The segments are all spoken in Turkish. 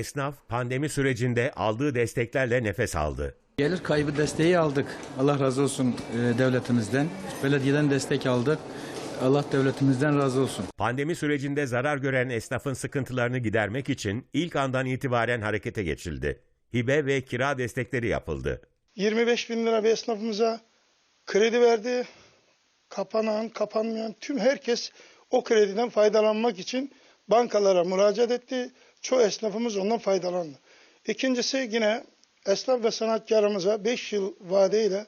Esnaf pandemi sürecinde aldığı desteklerle nefes aldı. Gelir kaybı desteği aldık. Allah razı olsun e, devletimizden. Belediyeden destek aldık. Allah devletimizden razı olsun. Pandemi sürecinde zarar gören esnafın sıkıntılarını gidermek için ilk andan itibaren harekete geçildi. Hibe ve kira destekleri yapıldı. 25 bin lira bir esnafımıza kredi verdi. Kapanan, kapanmayan tüm herkes o krediden faydalanmak için bankalara müracaat etti. Çoğu esnafımız ondan faydalandı. İkincisi yine esnaf ve sanatkarımıza 5 yıl vadeyle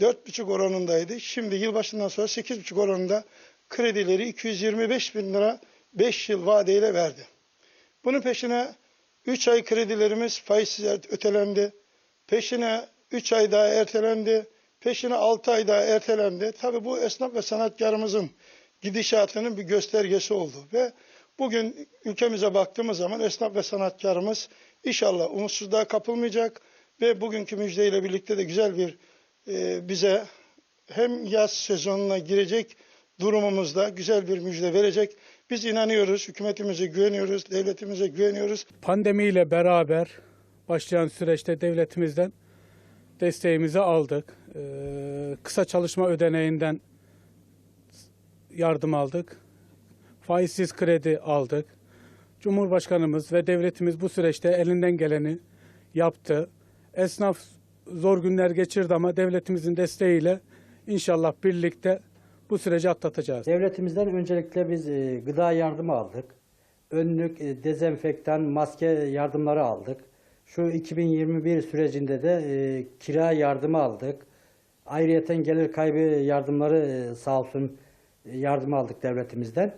4,5 oranındaydı. Şimdi yılbaşından sonra 8,5 oranında kredileri 225 bin lira 5 yıl vadeyle verdi. Bunun peşine 3 ay kredilerimiz faizsiz ötelendi. Peşine 3 ay daha ertelendi. Peşine 6 ay daha ertelendi. Tabii bu esnaf ve sanatkarımızın gidişatının bir göstergesi oldu. Ve bugün ülkemize baktığımız zaman esnaf ve sanatkarımız inşallah umutsuzluğa kapılmayacak. Ve bugünkü müjdeyle birlikte de güzel bir e, bize hem yaz sezonuna girecek durumumuzda güzel bir müjde verecek. Biz inanıyoruz, hükümetimize güveniyoruz, devletimize güveniyoruz. Pandemiyle beraber başlayan süreçte devletimizden desteğimizi aldık. Ee, kısa çalışma ödeneğinden yardım aldık. Faizsiz kredi aldık. Cumhurbaşkanımız ve devletimiz bu süreçte elinden geleni yaptı. Esnaf zor günler geçirdi ama devletimizin desteğiyle inşallah birlikte bu süreci atlatacağız. Devletimizden öncelikle biz e, gıda yardımı aldık. Önlük, e, dezenfektan, maske yardımları aldık. Şu 2021 sürecinde de e, kira yardımı aldık. Ayrıyeten gelir kaybı yardımları sağ olsun yardım aldık devletimizden.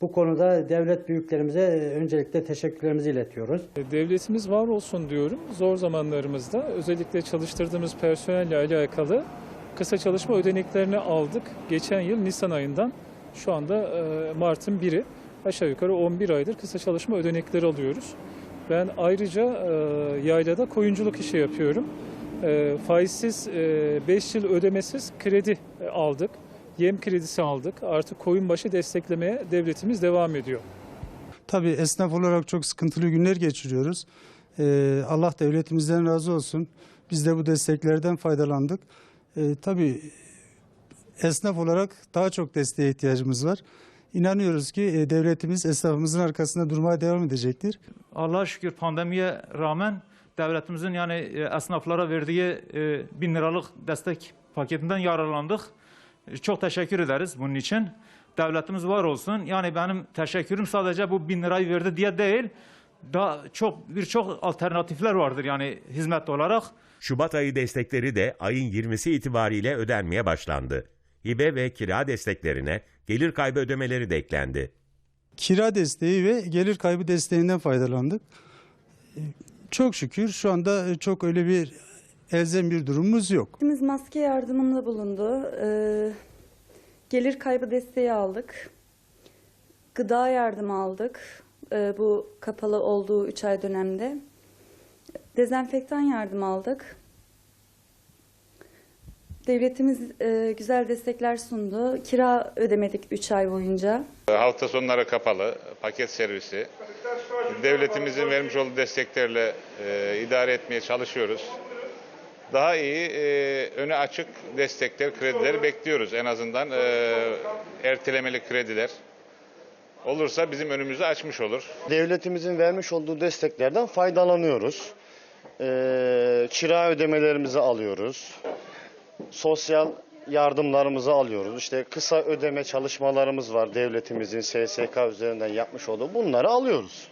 Bu konuda devlet büyüklerimize e, öncelikle teşekkürlerimizi iletiyoruz. Devletimiz var olsun diyorum. Zor zamanlarımızda özellikle çalıştırdığımız personelle alakalı kısa çalışma ödeneklerini aldık. Geçen yıl Nisan ayından şu anda e, Mart'ın 1'i aşağı yukarı 11 aydır kısa çalışma ödenekleri alıyoruz. Ben ayrıca e, yaylada koyunculuk işi yapıyorum. E, Faizsiz 5 yıl ödemesiz kredi e, aldık. Yem kredisi aldık. Artık koyun başı desteklemeye devletimiz devam ediyor. Tabii esnaf olarak çok sıkıntılı günler geçiriyoruz. Ee, Allah devletimizden razı olsun. Biz de bu desteklerden faydalandık. Ee, tabii esnaf olarak daha çok desteğe ihtiyacımız var. İnanıyoruz ki e, devletimiz esnafımızın arkasında durmaya devam edecektir. Allah'a şükür pandemiye rağmen devletimizin yani e, esnaflara verdiği e, bin liralık destek paketinden yararlandık. Çok teşekkür ederiz bunun için. Devletimiz var olsun. Yani benim teşekkürüm sadece bu bin lirayı verdi diye değil. Daha çok birçok alternatifler vardır yani hizmet olarak. Şubat ayı destekleri de ayın 20'si itibariyle ödenmeye başlandı. Hibe ve kira desteklerine gelir kaybı ödemeleri de eklendi. Kira desteği ve gelir kaybı desteğinden faydalandık. Çok şükür şu anda çok öyle bir elzem bir durumumuz yok. Biz maske yardımında bulundu. Ee, gelir kaybı desteği aldık. Gıda yardımı aldık. Ee, bu kapalı olduğu 3 ay dönemde. Dezenfektan yardım aldık. Devletimiz e, güzel destekler sundu. Kira ödemedik 3 ay boyunca. Hafta sonları kapalı, paket servisi. Devletimizin vermiş olduğu desteklerle e, idare etmeye çalışıyoruz. Daha iyi, e, öne açık destekler, kredileri bekliyoruz. En azından e, ertelemeli krediler olursa bizim önümüzü açmış olur. Devletimizin vermiş olduğu desteklerden faydalanıyoruz. Ee, kira ödemelerimizi alıyoruz. Sosyal yardımlarımızı alıyoruz. İşte kısa ödeme çalışmalarımız var devletimizin SSK üzerinden yapmış olduğu. Bunları alıyoruz.